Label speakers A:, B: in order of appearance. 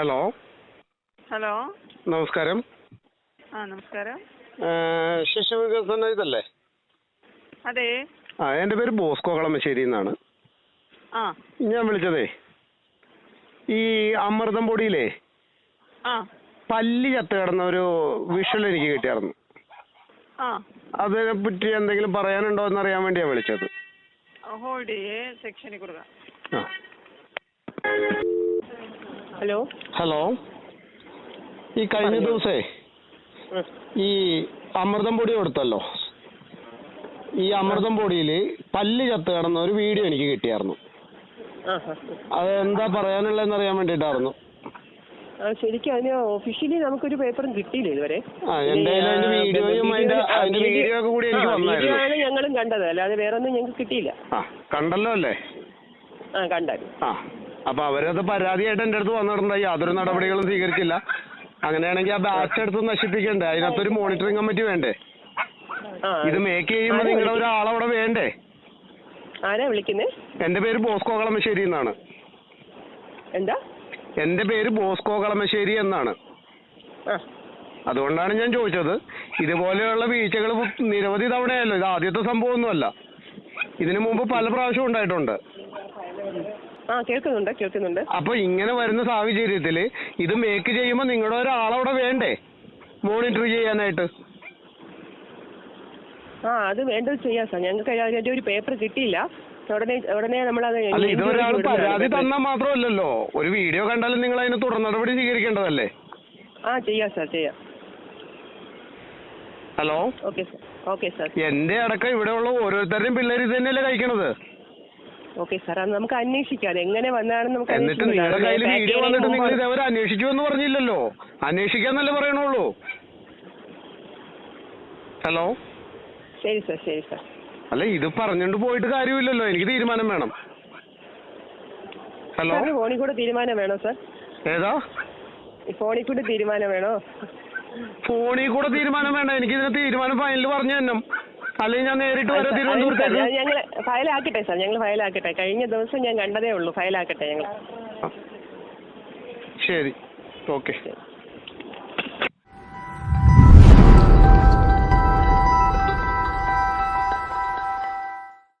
A: Hello.
B: Hello.
A: നമസ്കാരം.
B: ആ നമസ്കാരം.
A: ഏഹ് ശിശു വികസന ഇതല്ലേ?
B: അതെ.
A: ആ എന്റെ പേര് ബോസ്കോ കളമശ്ശേരി എന്നാണ്.
B: ആ.
A: ഞാൻ വിളിച്ചതേ ഈ അമൃതം പൊടിയിലേ
B: ആ.
A: പല്ലി ചത്ത് കിടന്ന ഒരു വിഷൽ എനിക്ക് കിട്ടിയായിരുന്നു.
B: ആ.
A: അതിനെ പറ്റി എന്തെങ്കിലും പറയാനുണ്ടോ എന്ന് അറിയാൻ വേണ്ടിയാണ് വിളിച്ചത്.
B: ഹോൾഡ് ചെയ്യേ സെക്ഷനിൽ കൊടുക്കാം
A: ആ.
C: ഹലോ.
A: ഹലോ. ഈ കഴിഞ്ഞ ദിവസേ ഈ അമൃതം പൊടി കൊടുത്തല്ലോ. ഈ അമൃതം പൊടിയിൽ പല്ല് ചത്ത് കിടന്ന ഒരു വീഡിയോ എനിക്ക് കിട്ടിയായിരുന്നു. അത് എന്താ പറയാനുള്ളതെന്ന് അറിയാൻ
C: വേണ്ടിട്ടായിരുന്നു ശരിക്കും അതിന് ഒഫീഷ്യലി നമുക്കൊരു പേപ്പറും കിട്ടിയില്ല ഇതുവരെ.
A: ആ, എന്റെ കയ്യിൽ വീഡിയോയും അതിന്റെ- അതിന്റെ വീഡിയോ ഒക്കെ കൂടി എനിക്ക് വന്നായിരുന്നു.
C: വീഡിയോ ഞങ്ങളും കണ്ടത്. അല്ലാതെ വേറെ ഒന്നും ഞങ്ങൾക്ക് കിട്ടിയില്ല.
A: കണ്ടല്ലോ അല്ലേ?
C: ആ കണ്ടായിരുന്നു.
A: അപ്പൊ അവരത് പരാതിയായിട്ട് എന്റെ അടുത്ത് വന്നിട്ടുണ്ടായി യാതൊരു നടപടികളും സ്വീകരിച്ചില്ല അങ്ങനെയാണെങ്കിൽ ആ ബാച്ച് എടുത്ത് നശിപ്പിക്കണ്ടേ? അതിനകത്തൊരു മോണിറ്ററിംഗ് കമ്മിറ്റി വേണ്ടേ? ഇത് മേക്ക് ചെയ്യുമ്പോൾ നിങ്ങളുടെ? ഒരാളവിടെ വേണ്ടേ?
C: ആരാ വിളിക്കുന്നേ?
A: എന്റെ പേര് ബോസ്കോ കളമശ്ശേരി എന്നാണ്.
C: എന്താ?
A: എന്റെ പേര് ബോസ്കോ കളമശ്ശേരി എന്നാണ്. അതുകൊണ്ടാണ് ഞാൻ ചോദിച്ചത്. ഇതുപോലെയുള്ള വീഴ്ചകൾ നിരവധി തവണയല്ലോ? ഇത് ആദ്യത്തെ സംഭവമൊന്നുമല്ല. ഇതിനു മുമ്പ് പല പ്രാവശ്യം ഉണ്ടായിട്ടുണ്ട്.
C: ആ കേൾക്കുന്നുണ്ട് കേൾക്കുന്നുണ്ട്.
A: അപ്പൊ ഇങ്ങനെ വരുന്ന സാഹചര്യത്തിൽ ഇത് മേക്ക് ചെയ്യുമ്പോ നിങ്ങളുടെ ഒരാളവിടെ വേണ്ടേ? മോണിറ്റർ ചെയ്യാനായിട്ട്.
C: ആ അത് വേണ്ടത് ചെയ്യാം സാർ. ഞങ്ങൾക്ക് അതിന്റെ ഒരു പേപ്പർ കിട്ടിയില്ല. ഉടനെ ഉടനെ നമ്മളത്
A: അല്ല ഇത് ഒരാൾ
C: വിടുന്നതാണ്
A: പരാതി. തന്നാൽ മാത്രമല്ലല്ലോ. ഒരു വീഡിയോ കണ്ടാലും നിങ്ങൾ അതിന് തുടർ നടപടി സ്വീകരിക്കേണ്ടതല്ലേ?
C: ആ ചെയ്യാം സാർ ചെയ്യാം.
A: Hello
C: okay sir okay sir
A: എന്റെ അടക്കം ഇവിടെയുള്ള ഓരോരുത്തരുടെയും പിള്ളേർ ഇത് തന്നെയല്ലേ കഴിക്കണത്?
C: ഓക്കെ സാർ അത് നമുക്ക് അന്വേഷിക്കാം. അത് എങ്ങനെ വന്നാണെന്ന് നമുക്ക്
A: എന്നിട്ട്
C: അന്വേഷിക്കാം.
A: നിങ്ങളുടെ കയ്യിൽ വീഡിയോ വന്നിട്ട് നിങ്ങൾ
C: മുമ്പ്
A: ഇതേവരെ അന്വേഷിച്ചു പറഞ്ഞില്ലല്ലോ. അന്വേഷിക്കാന്നല്ലേ പറയണുള്ളൂ. ഹലോ?
C: ശരി സാർ ശരി സാർ.
A: അല്ല ഇത് പറഞ്ഞുകൊണ്ട് പോയിട്ട് കാര്യമില്ലല്ലോ. എനിക്ക് തീരുമാനം വേണം. ഹലോ?
C: സാറിന് ഫോണിൽ കൂടെ തീരുമാനം വേണോ സാർ?
A: ഏതാ?
C: ഈ ഫോണിൽ കൂടെ തീരുമാനം വേണോ?
A: ഫോണിൽ കൂടെ തീരുമാനം വേണ്ട. എനിക്ക് ഇതിന് തീരുമാനം ഫൈനൽ പറഞ്ഞു തന്നെ അല്ലെങ്കിൽ ഞാൻ നേരിട്ട് വരാം തിരുവനന്തപുരത്തേക്ക്.
C: ഞങ്ങൾ ഫയലാക്കട്ടെ സാർ ഞങ്ങൾ ഫയലാക്കട്ടെ. കഴിഞ്ഞ ദിവസം ഞാൻ കണ്ടതേ ഉള്ളൂ ഫയലാക്കട്ടെ ഞങ്ങൾ
A: ശരി. ഓക്കെ.